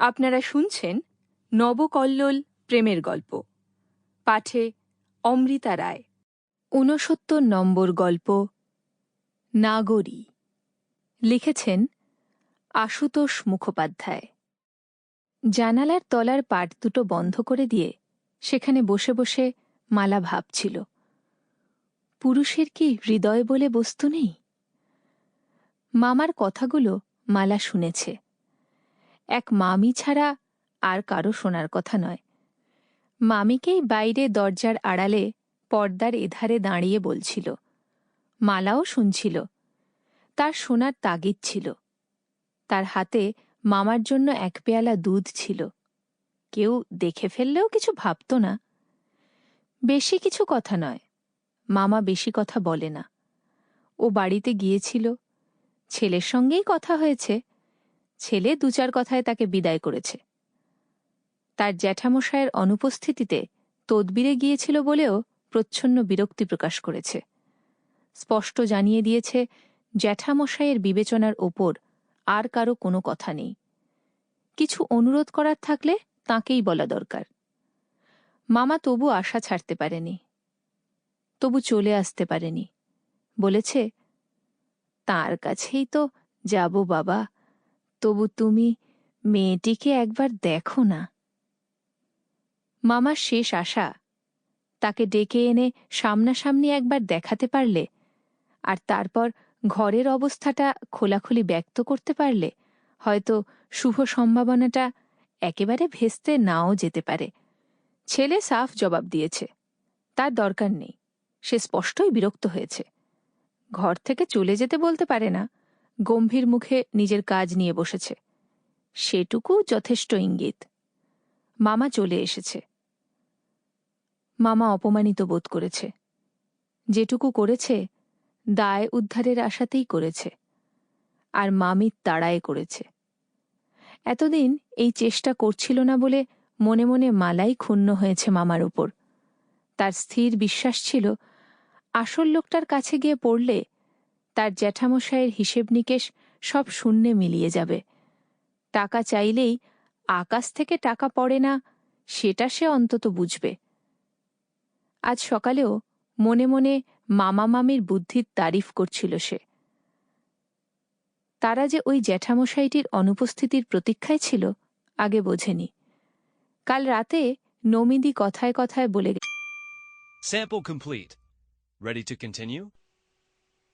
আপনারা শুনছেন নবকল্লোল প্রেমের গল্প। পাঠে অমৃতা রায়। ঊনসত্তর নম্বর গল্প, নাগরী। লিখেছেন আশুতোষ মুখোপাধ্যায়। জানালার তলার পাট দুটো বন্ধ করে দিয়ে সেখানে বসে বসে মালা ভাবছিল। পুরুষের কি হৃদয় বলে বস্তু নেই? মামার কথাগুলো মালা শুনেছে। এক মামি ছাড়া আর কারও শোনার কথা নয়। মামিকেই বাইরে দরজার আড়ালে পর্দার এধারে দাঁড়িয়ে বলছিল। মালাও শুনছিল। তার শোনার তাগিদ ছিল। তার হাতে মামার জন্য এক পেয়ালা দুধ ছিল। কেউ দেখে ফেললেও কিছু ভাবত না। বেশি কিছু কথা নয়। মামা বেশি কথা বলে না। ও বাড়িতে গিয়েছিল। ছেলের সঙ্গেই কথা হয়েছে। ছেলে দু চার কথায় তাকে বিদায় করেছে। তার জ্যাঠামশায়ের অনুপস্থিতিতে তদবিরে গিয়েছিল বলেও প্রচ্ছন্ন বিরক্তি প্রকাশ করেছে। স্পষ্ট জানিয়ে দিয়েছে জ্যাঠামশাইয়ের বিবেচনার ওপর আর কারও কোনো কথা নেই। কিছু অনুরোধ করার থাকলে তাঁকেই বলা দরকার। মামা তবু আশা ছাড়তে পারেনি। তবু চলে আসতে পারেনি। বলেছে, তার কাছেই তো যাব বাবা। তবু তুমি মেয়েটিকে একবার দেখো না। মামার শেষ আশা, তাকে ডেকে এনে সামনাসামনি একবার দেখাতে পারলে আর তারপর ঘরের অবস্থাটা খোলাখুলি ব্যক্ত করতে পারলে হয়তো শুভ সম্ভাবনাটা একেবারে ভেস্তে নাও যেতে পারে। ছেলে সাফ জবাব দিয়েছে, তার দরকার নেই, সে স্পষ্টই বিরক্ত হয়েছে। ঘর থেকে চলে যেতে বলতে পারে না। গম্ভীর মুখে নিজের কাজ নিয়ে বসেছে। সেটুকু যথেষ্ট ইঙ্গিত। মামা চলে এসেছে। মামা অপমানিত বোধ করেছে। যেটুকু করেছে, দায় উদ্ধারের আশাতেই করেছে। আর মামির তাড়ায় করেছে। এতদিন এই চেষ্টা করছিল না বলে মনে মনে মালাই ক্ষুণ্ণ হয়েছে মামার উপর। তার স্থির বিশ্বাস ছিল, আসল লোকটার কাছে গিয়ে পড়লে তার জ্যাঠামশায়ের হিসেব নিকেশ সব শূন্যে মিলিয়ে যাবে টাকা চাইলেই আকাশ থেকে টাকা পড়ে না, সেটা সে অন্তত বুঝবে আজ সকালেও মনে মনে মামা মামির বুদ্ধির তারিফ করছিল সে তারা যে ওই জ্যাঠামশাইটির অনুপস্থিতির প্রতীক্ষায় ছিল, আগে বোঝেনি কাল রাতে নমিদি কথায় কথায় বলে Sample complete. Ready to continue?